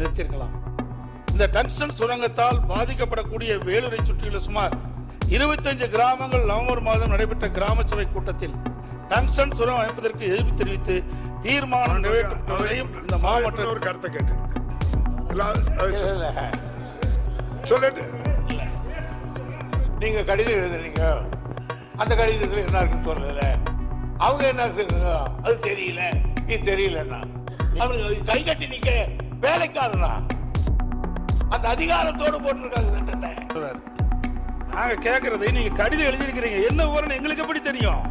நிறுத்தியிருக்கலாம். இந்த டங்ஸ்டன் சுரங்கத்தால் பாதிக்கப்படக்கூடிய வேலூரை சுற்றியுள்ள சுமார் 25 கிராமங்கள் நவம்பர் மாதம் நடைபெற்ற கிராம சபை கூட்டத்தில் டங்ஸ்டன் சுரங்கம் அமைப்பதற்கு எதிர்ப்பு தெரிவித்து தீர்மானம் நிறைவேற்றப்பட்டதையும் இந்த மாவட்ட ஒரு கருத்தை சொ- சொல்லிட்டு நீங்க கடிதம் எழுதுறீங்க. அந்த கடிதத்தில் என்ன இருக்குன்னு சொல்லல அவங்க என்ன சொல்றாங்க அது தெரியல. இது தெரியலன்னா. அவனுக்கு கை கட்டி நீங்க வேலைக்காரனா அந்த அதிகாரத்தோடு போட்டிருக்காங்க சட்டத்தை. நாங்க கேக்குறது நீங்க கடிதம் எழுதியிருக்கிறீங்க. என்ன விவரம் எங்களுக்கு எப்படி தெரியும்?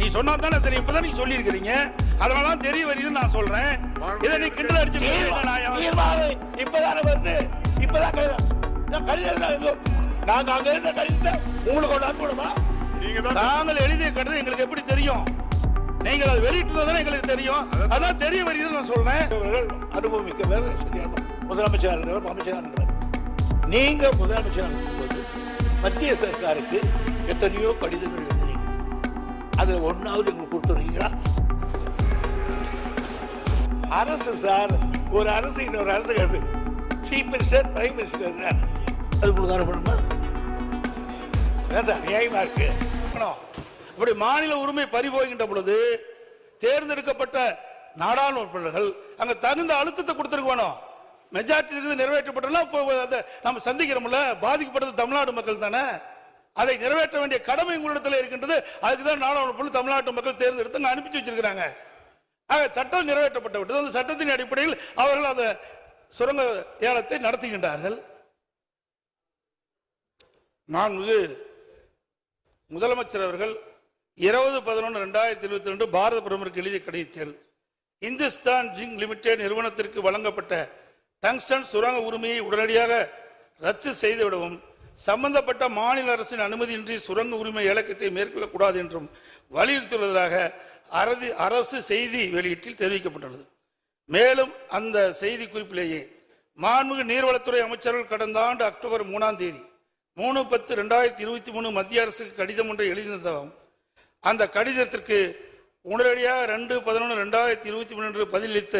நீ சொன்னா தானே தெரியும் இப்பதான் நீங்க சொல்லியிருக்கிறீங்க. அதனால தெரிய வருதுன்னு நான் சொல்றேன். இதை நீ கிண்டல் அடிச்சு இப்பதானே வருது. இப்பதான் கடிதம். நாங்க அங்க இருந்த கடிதத்தை உங்களுக்கு கொண்டு அனுப்பணுமா? நீங்க தான் நாங்கள் எழுதிய கடிதம் எங்களுக்கு எப்படி தெரியும்? நீங்கள் அதை வெளியிட்டது எங்களுக்கு தெரியும். அதான் தெரிய வருகிறது நான் சொல்றேன். அவர்கள் அனுபவமிக்க வேறு முதலமைச்சர் இருந்தவர் அமைச்சராக இருந்தவர் நீங்க முதலமைச்சராக இருக்கும்போது மத்திய சர்க்காருக்கு எத்தனையோ கடிதங்கள் எழுதுறீங்க அதுல ஒன்னாவது எங்களுக்கு கொடுத்துருக்கீங்களா? அரசு சார் ஒரு அரசு இன்னொரு அரசு அரசு chief minister prime minister sir அது உதாரணமா அனுப்பணுமா சார் நியாயமா இருக்கு. இப்படி மாநில உரிமை பறிபோகின்ற பொழுது தேர்ந்தெடுக்கப்பட்ட நாடாளுமன்ற உறுப்பினர்கள் அங்க தகுந்த அழுத்தத்தை கொடுத்துருக்க வேணும் மெஜாரிட்டி இருக்குது நிறைவேற்றப்பட்டனா நம்ம சந்திக்கிறோம்ல பாதிக்கப்பட்டது தமிழ்நாடு மக்கள் தானே? அதை நிறைவேற்ற வேண்டிய கடமை உங்களிடத்தில் இருக்கின்றது. அதுக்கு தான் நாடாளுமன்ற தமிழ்நாட்டு மக்கள் தேர்ந்தெடுத்து அங்க அனுப்பிச்சு வச்சிருக்கிறாங்க. ஆக சட்டம் நிறைவேற்றப்பட்டு விட்டது. அந்த சட்டத்தின் அடிப்படையில் அவர்கள் அந்த சுரங்க ஏலத்தை நடத்துகின்றார்கள். நான்கு முதலமைச்சர் அவர்கள் இருபது பதினொன்று ரெண்டாயிரத்தி இருபத்தி ரெண்டு பாரத பிரதமருக்கு எழுதிய கடிதத்தில் இந்துஸ்தான் ஜிங் லிமிடெட் நிறுவனத்திற்கு வழங்கப்பட்ட டங்ஸ்டன் சுரங்க உரிமையை உடனடியாக ரத்து செய்துவிடவும் சம்பந்தப்பட்ட மாநில அரசின் அனுமதியின்றி சுரங்க உரிமை இலக்கத்தை மேற்கொள்ளக்கூடாது என்றும் வலியுறுத்தியுள்ளதாக அரசு அரசு செய்தி வெளியீட்டில் தெரிவிக்கப்பட்டுள்ளது. மேலும் அந்த செய்தி குறிப்பிலேயே மாண்புமிகு நீர்வளத்துறை அமைச்சர்கள் கடந்த ஆண்டு அக்டோபர் மூணாம் தேதி மூணு பத்து ரெண்டாயிரத்தி இருபத்தி மூணு மத்திய அரசுக்கு கடிதம் ஒன்றை எழுதியிருந்ததாகவும் அந்த கடிதத்திற்கு உடனடியாக ரெண்டு பதினொன்று ரெண்டாயிரத்தி இருபத்தி மூணு என்று பதிலளித்த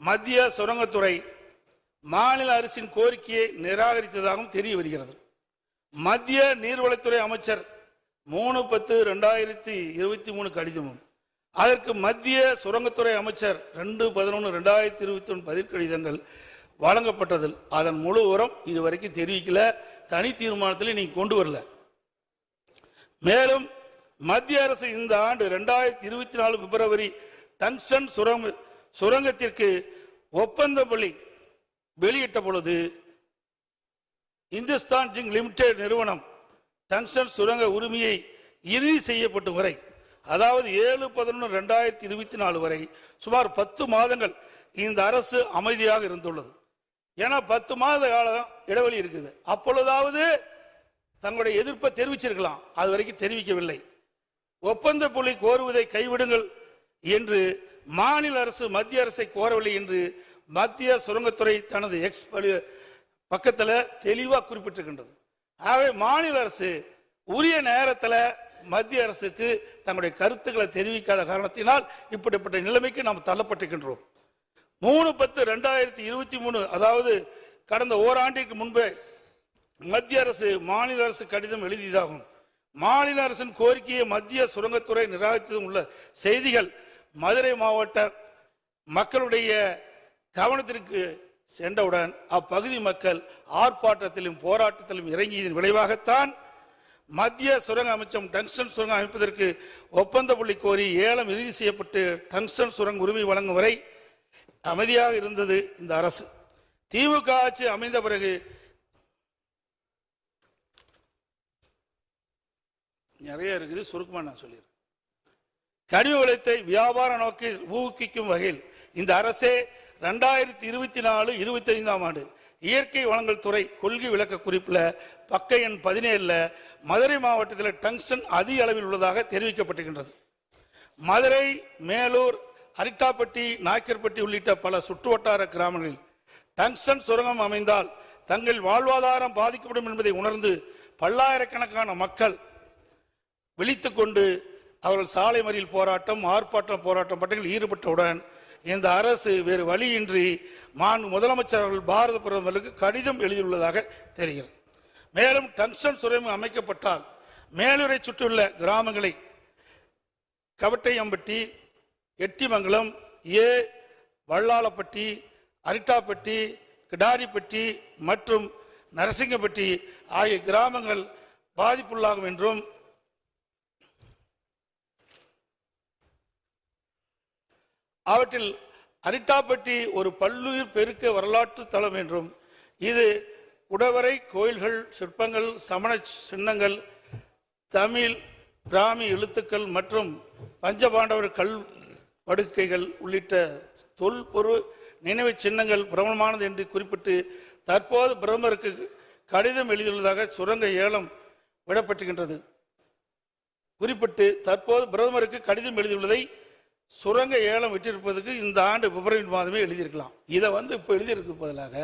மத்திய சுரங்கத்துறை மாநில அரசின் கோரிக்கையை நிராகரித்ததாகவும் தெரிய வருகிறது. மத்திய நீர்வளத்துறை அமைச்சர் மூணு பத்து ரெண்டாயிரத்தி இருபத்தி மூணு கடிதமும் அதற்கு மத்திய சுரங்கத்துறை அமைச்சர் ரெண்டு பதினொன்று ரெண்டாயிரத்தி இருபத்தி ஒன்று பதில் கடிதங்கள் வழங்கப்பட்டதில் அதன் முழு உரம் இதுவரைக்கும் தெரிவிக்கல. தனி தீர்மானத்தில் நீங்கள் கொண்டு வரல. மேலும் மத்திய அரசு இந்த ஆண்டு ரெண்டாயிரத்தி இருபத்தி நாலு பிப்ரவரி டங்ஸ்டன் சுரங்க சுரங்கத்திற்கு ஒப்பந்த பள்ளி வெளியிட்ட பொழுது இந்துஸ்தான் ஜிங் லிமிடெட் நிறுவனம் டங்ஸ்டன் சுரங்க உரிமையை இறுதி செய்யப்பட்டு வரை அதாவது ஏழு பதினொன்று ரெண்டாயிரத்தி இருபத்தி நாலு வரை சுமார் பத்து மாதங்கள் இந்த அரசு அமைதியாக இருந்துள்ளது. ஏன்னா பத்து மாத காலம் இடைவெளி இருக்குது. அப்பொழுதாவது தங்களுடைய எதிர்ப்பை தெரிவிச்சிருக்கலாம். அது வரைக்கும் தெரிவிக்கவில்லை. ஒப்பந்த புள்ளி கோருவதை கைவிடுங்கள் என்று மாநில அரசு மத்திய அரசை கோரவில்லை என்று மத்திய சுரங்கத்துறை தனது எக்ஸ் பக்கத்தில் தெளிவாக குறிப்பிட்டிருக்கின்றது. ஆகவே மாநில அரசு உரிய நேரத்தில் மத்திய அரசுக்கு தங்களுடைய கருத்துக்களை தெரிவிக்காத காரணத்தினால் இப்படிப்பட்ட நிலைமைக்கு நாம் தள்ளப்பட்டிருக்கின்றோம். மூணு பத்து ரெண்டாயிரத்தி இருபத்தி மூணு அதாவது கடந்த ஓராண்டிற்கு முன்பே மத்திய அரசு மாநில அரசு கடிதம் எழுதியதாகும். மாநில அரசின் கோரிக்கையை மத்திய சுரங்கத்துறை நிராகரித்ததும் உள்ள செய்திகள் மதுரை மாவட்ட மக்களுடைய கவனத்திற்கு சென்றவுடன் அப்பகுதி மக்கள் ஆர்ப்பாட்டத்திலும் போராட்டத்திலும் இறங்கியதன் விளைவாகத்தான் மத்திய சுரங்க அமைச்சம் டங்ஸ்டன் சுரங்கம் அமைப்பதற்கு ஒப்பந்த புள்ளி கோரி ஏலம் இறுதி செய்யப்பட்டு டங்ஸ்டன் சுரங்க உரிமை வழங்கும் வரை அமைதியாக இருந்தது இந்த அரசு. திமுக ஆட்சி அமைந்த பிறகு நிறைய இருக்குது சுருக்கமாக நான் சொல்லிடுறேன். கனிம வளத்தை வியாபார நோக்கில் ஊக்குவிக்கும் வகையில் இந்த அரசே ரெண்டாயிரத்தி இருபத்தி நாலு இருபத்தி ஐந்தாம் ஆண்டு இயற்கை வளங்கள் துறை கொள்கை விளக்க குறிப்பில் பக்க எண் பதினேழில் மதுரை மாவட்டத்தில் டங்ஸ்டன் அதிக அளவில் உள்ளதாக தெரிவிக்கப்பட்டிருக்கின்றது. மதுரை மேலூர் அரிட்டாப்பட்டி நாய்க்கர்பட்டி உள்ளிட்ட பல சுற்றுவட்டார கிராமங்களில் டங்ஸ்டன் சுரங்கம் அமைந்தால் தங்கள் வாழ்வாதாரம் பாதிக்கப்படும் என்பதை உணர்ந்து பல்லாயிரக்கணக்கான மக்கள் விழித்து கொண்டு அவர்கள் சாலை மறியல் போராட்டம் ஆர்ப்பாட்டம் போராட்டம் பட்டியல் ஈடுபட்டவுடன் இந்த அரசு வேறு வழியின்றி மான் முதலமைச்சர் அவர்கள் பாரத பிரதமருக்கு கடிதம் எழுதியுள்ளதாக தெரிகிறது. மேலும் டங்ஸ்டன் சுரங்கம் அமைக்கப்பட்டால் மேலூரை சுற்றியுள்ள கிராமங்களை கவட்டையம்பட்டி எட்டிமங்கலம் ஏ வள்ளாளப்பட்டி அரிட்டாப்பட்டி கிடாரிப்பட்டி மற்றும் நரசிங்கப்பட்டி ஆகிய கிராமங்கள் பாதிப்புள்ளாகும் என்றும் அவற்றில் அரிட்டாப்பட்டி ஒரு பல்லுயிர் பெருக்க வரலாற்று தலம் என்றும் இது உடவரை கோயில்கள் சிற்பங்கள் சமண சின்னங்கள் தமிழ் பிராமி எழுத்துக்கள் மற்றும் பஞ்சபாண்டவர் கல் படுக்கைகள் உள்ளிட்ட தொல்பொரு நினைவு சின்னங்கள் பிரபலமானது என்று குறிப்பிட்டு தற்போது பிரதமருக்கு கடிதம் எழுதியுள்ளதாக சுரங்க ஏலம் விடப்பட்டுகின்றது. குறிப்பிட்டு தற்போது பிரதமருக்கு கடிதம் எழுதியுள்ளதை சுரங்க ஏலம் விட்டிருப்பதுக்கு இந்த ஆண்டு பிப்ரவரி மாதமே எழுதியிருக்கலாம். இதை வந்து இப்போ எழுதியிருக்க பதிலாக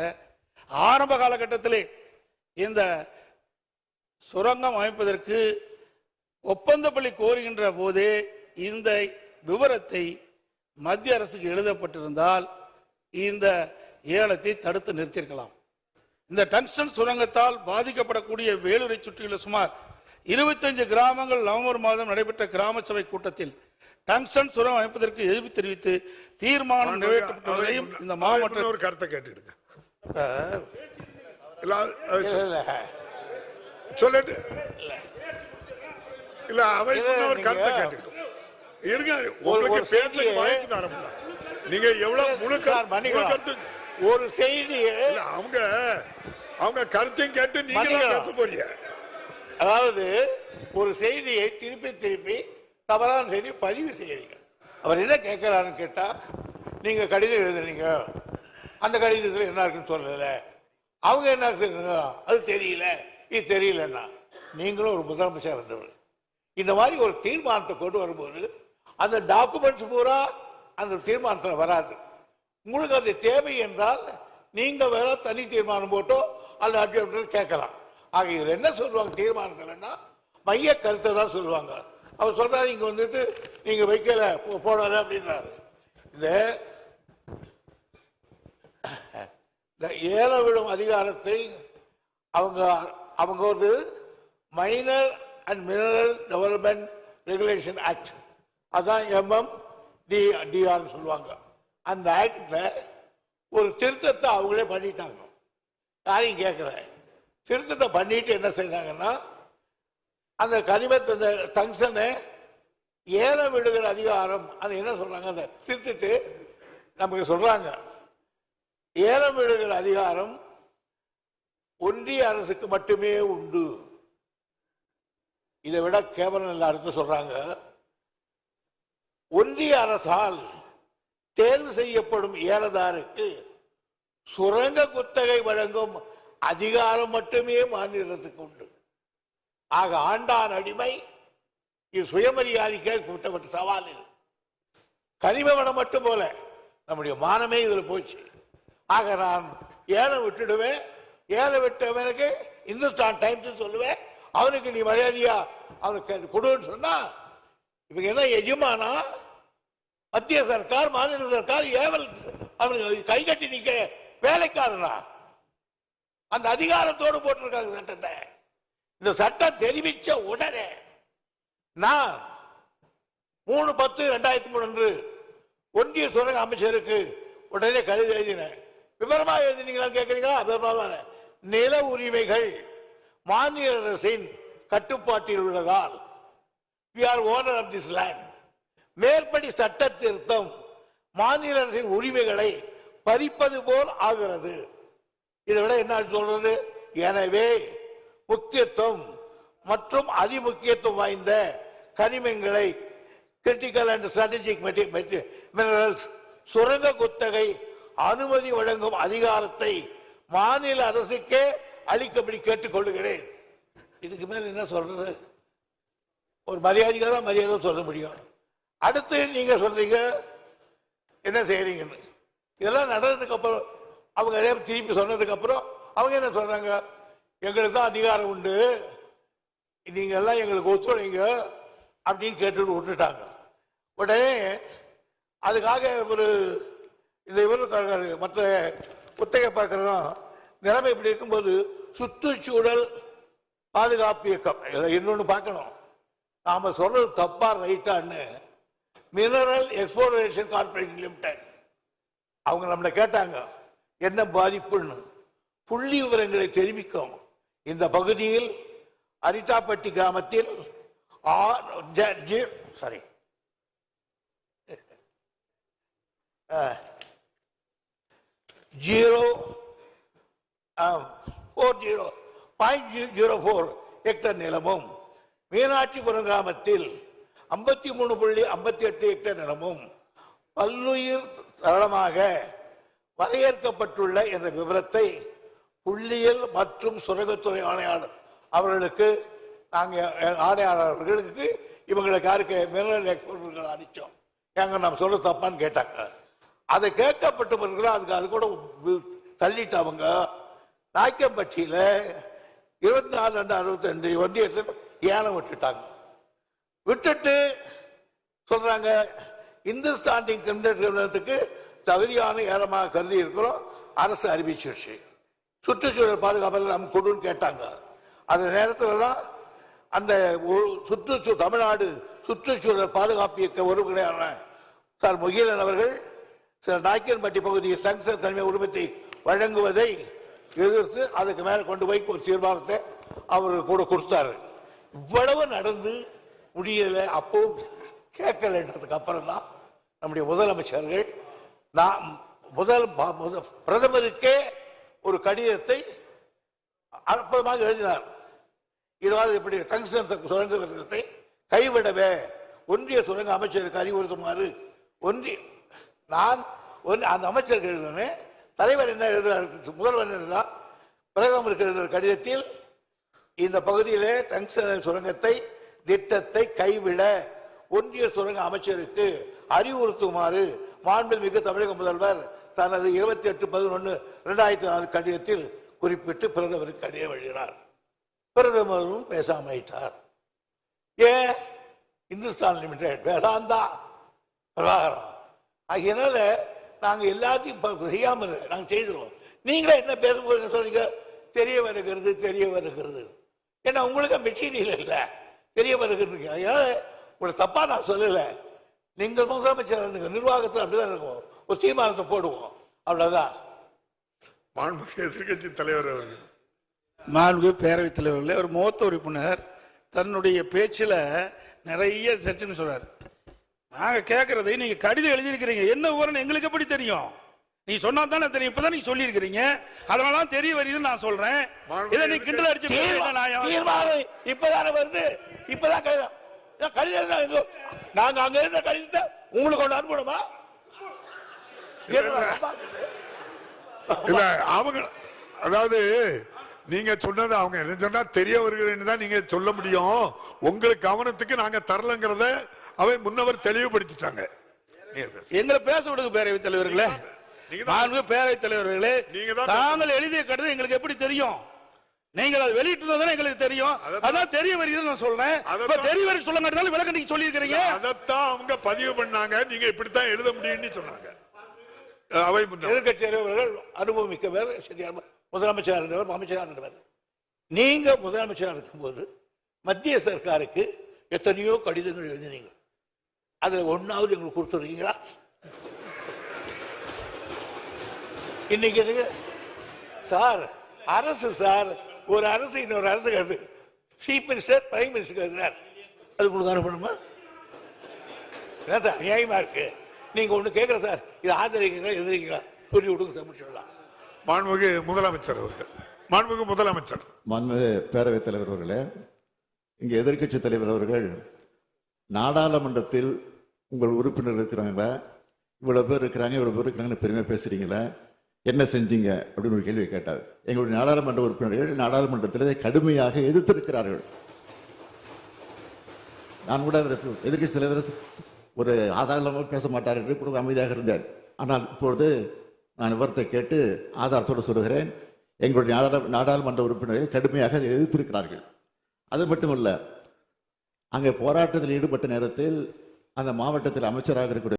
ஆரம்ப காலகட்டத்திலே இந்த சுரங்கம் அமைப்பதற்கு ஒப்பந்தப்பள்ளி கோருகின்ற போதே இந்த விவரத்தை மத்திய அரசுக்கு எழுதப்பட்டிருந்தால் இந்த ஏலத்தை தடுத்து நிறுத்தியிருக்கலாம். இந்த டங்ஸ்டன் சுரங்கத்தால் பாதிக்கப்படக்கூடிய வேலூரை சுற்றியுள்ள சுமார் 25 கிராமங்கள் நவம்பர் மாதம் நடைபெற்ற கிராம சபை கூட்டத்தில் டங்ஸ்டன் சுரங்கம் அமைப்பதற்கு எதிர்ப்பு தெரிவித்து தீர்மானம் நிறைவேற்றப்பட்டுள்ளதையும் இந்த மாவட்ட ஒரு கருத்தை கேட்டுடுங்க. சொல்லிட்டு இல்ல அவை ஒரு கருத்தை கேட்டுக்கிட்டோம் இருங்க உங்களுக்கு செய்தியை- வாய்ப்பு தரமுடியல நீங்க எவ்வளவு முழு. கருத்து ஒரு செய்தியை இல்ல அவங்க அவங்க கருத்தையும் கேட்டு நீங்க. பேச போறீங்க அதாவது ஒரு செய்தியை திருப்பி திருப்பி தவறான செய்தி பதிவு செய்யறீங்க. அவர் என்ன கேட்கிறாருன்னு கேட்டால் நீங்கள் கடிதம் எழுதுறீங்க. அந்த கடிதத்தில் என்ன இருக்குன்னு சொல்லலை. அவங்க என்ன சொல்றாங்க அது தெரியல. இது தெரியலன்னா நீங்களும் ஒரு முதலமைச்சர் இருந்தவர் இந்த மாதிரி ஒரு தீர்மானத்தை கொண்டு வரும்போது அந்த டாக்குமெண்ட்ஸ் பூரா அந்த தீர்மானத்தில் வராது. உங்களுக்கு அது தேவை என்றால் நீங்கள் வேற தனி தீர்மானம் போட்டோ அல்ல அப்படி கேட்கலாம். ஆக இதில் என்ன சொல்லுவாங்க தீர்மானங்கள்னா மைய கருத்தை தான் சொல்லுவாங்க. அவர் சொல்றாரு இங்க வந்துட்டு நீங்க வைக்கல போடாத அப்படின்றாரு. இந்த இந்த ஏல விடும் அதிகாரத்தை அவங்க அவங்க ஒரு minor and mineral development regulation act அதான் எம்எம் டி டிஆர்னு சொல்லுவாங்க. அந்த ஆக்ட்ல ஒரு திருத்தத்தை அவங்களே பண்ணிட்டாங்க. யாரையும் கேட்கல திருத்தத்தை பண்ணிட்டு என்ன செய்தாங்கன்னா அந்த கனிமத்தை அந்த டங்ஷனை ஏலம் விடுகிற அதிகாரம் அது என்ன சொல்றாங்க? அந்த திருத்திட்டு நமக்கு சொல்றாங்க. ஏலம் விடுகிற அதிகாரம் ஒன்றிய அரசுக்கு மட்டுமே உண்டு. இதை விட கேவலம் இல்லை அடுத்து சொல்றாங்க. ஒன்றிய அரசால் தேர்வு செய்யப்படும் ஏலதாருக்கு சுரங்க குத்தகை வழங்கும் அதிகாரம் மட்டுமே மாநிலத்துக்கு உண்டு. ஆக ஆண்டான் அடிமை. இது சுயமரியாதைக்காக கூட்டப்பட்ட சவால் இது. கனிம வளம் மட்டும் போல நம்முடைய மானமே இதில் போச்சு. ஆக நான் ஏழை விட்டுடுவேன். ஏழை விட்டவனுக்கு இந்துஸ்தான் டைம்ஸ் சொல்லுவேன். அவனுக்கு நீ மரியாதையா அவனுக்கு கொடுன்னு சொன்னா இவங்க என்ன எஜமானா? மத்திய சர்க்கார் மாநில சர்க்கார் ஏவல் அவனுக்கு கை கட்டி நிக்க வேலைக்காரனா? அந்த அதிகாரத்தோடு போட்டிருக்காங்க சட்டத்தை. இந்த சட்டம் தெரிவிச்ச உடனே நான் மூணு பத்து ரெண்டாயிரத்தி மூணு அன்று ஒன்றிய சுரங்க அமைச்சருக்கு உடனே கடிதம் எழுதினேன். விவரமா எழுதினீங்களா கேட்குறீங்களா விவரமாக நில உரிமைகள் மாநில அரசின் கட்டுப்பாட்டில் உள்ளதால் we are owner of this land மேற்படி சட்ட திருத்தம் மாநில அரசின் உரிமைகளை பறிப்பது போல் ஆகிறது. இதை விட என்ன சொல்றது? எனவே முக்கியத்துவம் மற்றும் அதிமுக்கியத்துவம் வாய்ந்த கனிமங்களை கிரிட்டிக்கல் அண்ட் ஸ்ட்ராட்டஜிக் மினரல்ஸ் சுரங்க குத்தகை அனுமதி வழங்கும் அதிகாரத்தை மாநில அரசுக்கே அளிக்கும்படி கேட்டுக்கொள்கிறேன். இதுக்கு மேல என்ன சொல்றது? ஒரு மரியாதைக்காக தான் மரியாதை சொல்ல முடியும். அடுத்து நீங்க சொல்றீங்க என்ன செய்யறீங்கன்னு இதெல்லாம் நடந்ததுக்கு அப்புறம் அவங்க திருப்பி சொன்னதுக்கு அப்புறம் அவங்க என்ன சொல்றாங்க? எங்களுக்கு தான் அதிகாரம் உண்டு. நீங்க எல்லாம் எங்களுக்கு ஒத்துழைங்க அப்படின்னு கேட்டு விட்டுட்டாங்க. உடனே அதுக்காக ஒரு இந்த இவர் மற்ற புத்தக பார்க்குறோம் நிலைமை இப்படி இருக்கும்போது சுற்றுச்சூழல் பாதுகாப்பு இயக்கம். இதை இன்னொன்று பார்க்கணும். நாம் சொல்றது தப்பா ரைட்டான்னு மினரல் எக்ஸ்போரேஷன் கார்பரேஷன் லிமிடெட் அவங்க நம்மளை கேட்டாங்க என்ன பாதிப்புன்னு. புள்ளி விவரங்களை தெரிவிக்கும். இந்த பகுதியில் அரிட்டாப்பட்டி கிராமத்தில் sorry zero four zero point zero four hectare நிலமும் மீனாட்சிபுரம் கிராமத்தில் ஐம்பத்தி மூணு புள்ளி ஐம்பத்தி எட்டு ஹெக்டர் நிலமும் பல்லுயிர் தளமாக வரையறுக்கப்பட்டுள்ள என்ற விவரத்தை புள்ளியியல் மற்றும் சுரங்கத்துறை ஆணையாளர். அவர்களுக்கு நாங்கள் ஆணையாளர்களுக்கு இவங்களுக்கு யாருக்கு மினரல் எக்ஸ்போர்ட்கள் அனுப்பிச்சோம். ஏங்க நம்ம சொல்ல தப்பான்னு கேட்டாங்க. அதை கேட்கப்பட்ட பிறகு அதுக்கு அது கூட தள்ளிட்டவங்க தள்ளிட்டு அவங்க நாய்க்கம்பட்டியில் இருபத்தி நாலு ரெண்டு அறுபத்தி ரெண்டு ஒன்றியத்தில் ஏனம் விட்டுட்டாங்க. விட்டுட்டு சொல்றாங்க இந்துஸ்தாண்டிங் நிறுவனத்துக்கு தகுதியான ஏலமாக கருதி இருக்கிறோம். அரசு அறிவிச்சிருச்சு. சுற்றுச்சூழல் பாதுகாப்பில் நம்ம கொடுன்னு கேட்டாங்க. அந்த நேரத்தில் தான் அந்த சுற்றுச்சூழல் தமிழ்நாடு சுற்றுச்சூழல் பாதுகாப்பு இயக்க உறுப்பினரான சார் முகிலன் அவர்கள் சில நாய்க்கன்பட்டி பகுதியில் சங்சர் தனிமை உரிமத்தை வழங்குவதை எதிர்த்து அதுக்கு மேலே கொண்டு போய் ஒரு தீர்மானத்தை அவர் கூட கொடுத்தாரு. இவ்வளவு நடந்து முடியலை அப்பவும் கேட்கலைன்றதுக்கு அப்புறம் தான் நம்முடைய முதலமைச்சர்கள் நான் முதல் ப- பிரதமருக்கே ஒரு கடிதத்தை அற்புதமாக எழுதினார். இதாவது இப்படி டங்ஸ்டன் சுரங்க திட்டத்தை கைவிடவே ஒன்றிய சுரங்க அமைச்சருக்கு அறிவுறுத்துமாறு ஒன்றிய நான் ஒன்று அந்த அமைச்சருக்கு எழுதினேன் தலைவர் என்ன எழுதுகிறார் முதல்வர் என்ன பிரதமருக்கு எழுதுகிற கடிதத்தில் இந்த பகுதியிலே டங்ஸ்டன் சுரங்கத்தை திட்டத்தை கைவிட ஒன்றிய சுரங்க அமைச்சருக்கு அறிவுறுத்துமாறு மாண்புமிகு தமிழக முதல்வர் தனது இருபத்தி எட்டு பதினொன்று ரெண்டாயிரத்தி நாலு கடிதத்தில் குறிப்பிட்டு பிரதமருக்கு கடிதம் எழுதினார். பிரதமரும் பேசாமையிட்டார் ஏன் இந்துஸ்தான் லிமிடெட் வேதாந்தா பிரபாகரம் ஆகையினால நாங்கள் எல்லாத்தையும் செய்யாமல் செய்யாம இல்லை நாங்கள் செய்திருவோம். நீங்களே என்ன பேச போறீங்க சொல்றீங்க? தெரிய வருகிறது தெரிய வருகிறது. ஏன்னா உங்களுக்கு மெட்டீரியல் இல்லை. தெரிய வருகிறது. அதனால உங்களை தப்பாக நான் சொல்லலை. நீங்கள் முதலமைச்சர் இருந்துங்க நிர்வாகத்தில் அப்படிதான் இருக்கும் ஒரு தீர்மானத்தை போடுவோம். அவ்வளவுதான். மாண்புமிகு எதிர்க்கட்சி தலைவர் அவர்கள். மாண்பு பேரவைத் தலைவர்களே ஒரு மூத்த உறுப்பினர் தன்னுடைய பேச்சில் நிறைய சர்ச்சைன்னு சொல்றாரு. நாங்க கேட்கறதை நீங்க கடிதம் எழுதியிருக்கிறீங்க. என்ன விவரம் எங்களுக்கு எப்படி தெரியும்? நீ சொன்னா தானே தெரியும். இப்பதான் நீங்க சொல்லியிருக்கிறீங்க. அதனால தெரிய வருதுன்னு நான் சொல்றேன். இதை நீ கிண்டல் அடிச்சு? தீர்மானம் இப்பதானே வருது. இப்பதான் கடிதம். ஏன் கடிதம் நாங்க அங்க இருந்த கடிதத்தை உங்களுக்கு கொண்டு அனுப்பணுமா? இல்ல அவங்க அதாவது நீங்க சொன்னது அவங்க என்ன சொன்னா தெரிய வருகிறேன்னு தான் நீங்க சொல்ல முடியும். உங்களுக்கு கவனத்துக்கு நாங்க தரலங்கிறத அவை முன்னவர் தெளிவுபடுத்திட்டாங்க. எங்களை பேச விடுங்க பேரவைத் தலைவர்களே. மாண்பு பேரவைத் தலைவர்களே தாங்கள் எழுதிய கடிதம் எங்களுக்கு எப்படி தெரியும்? நீங்கள் அதை வெளியிட்டு தானே எங்களுக்கு தெரியும். அதான் தெரிய வருகிறது நான் சொல்றேன். தெரிய வர சொல்லுங்க விளக்கம் நீங்க சொல்லியிருக்கிறீங்க. அதைத்தான் அவங்க பதிவு பண்ணாங்க. நீங்க இப்படித்தான் எழுத முடியும்னு சொன்னாங்க. அவை எதிர்கட்சி தலைவர்கள் அனுபவம் மிக்கவர் முதலமைச்சராக இருந்தவர் அமைச்சராக இருந்தவர். நீங்க முதலமைச்சராக இருக்கும்போது மத்திய சர்க்காருக்கு எத்தனையோ கடிதங்கள் எழுதினீங்க. அதில் ஒன்றாவது எங்களுக்கு கொடுத்துருக்கீங்களா? இன்னைக்கு எதுக்கு? சார் அரசு சார் ஒரு அரசு இன்னொரு அரசு கருது சீஃப் மினிஸ்டர் பிரைம் மினிஸ்டர் எழுதுறார் அது உங்களுக்கு அனுப்பணுமா? என்ன சார் நியாயமா இருக்குது நீங்க ஒண்ணு கேட்கற சார். இது ஆதரிக்கிறீங்களா எதிர்க்கிறீங்களா? சொல்லி விடுங்க சார் சொல்லலாம் மாண்புமிகு முதலமைச்சர் அவர்கள். மாண்புமிகு முதலமைச்சர். மாண்புமிகு பேரவைத் தலைவர் அவர்களே இங்கே எதிர்க்கட்சி தலைவர் அவர்கள் நாடாளுமன்றத்தில் உங்கள் உறுப்பினர் இருக்கிறாங்களா? இவ்வளவு பேர் இருக்கிறாங்க இவ்வளவு பேர் இருக்கிறாங்கன்னு பெருமையா பேசுறீங்களா? என்ன செஞ்சீங்க? அப்படின்னு ஒரு கேள்வி கேட்டார். எங்களுடைய நாடாளுமன்ற உறுப்பினர்கள் நாடாளுமன்றத்தில் கடுமையாக எதிர்த்திருக்கிறார்கள். நான் கூட எதிர்க்கட்சி தலைவர் ஒரு ஆதாரமாக பேச மாட்டார் என்று இப்பொழுது அமைதியாக இருந்தார். ஆனால் இப்பொழுது நான் விவரத்தை கேட்டு ஆதாரத்தோடு சொல்கிறேன் எங்களுடைய நாடாளு- நாடாளுமன்ற உறுப்பினர்கள் கடுமையாக அதை எதிர்த்திருக்கிறார்கள். அது மட்டுமல்ல அங்கே போராட்டத்தில் ஈடுபட்ட நேரத்தில் அந்த மாவட்டத்தில் அமைச்சராக இருக்கக்கூடிய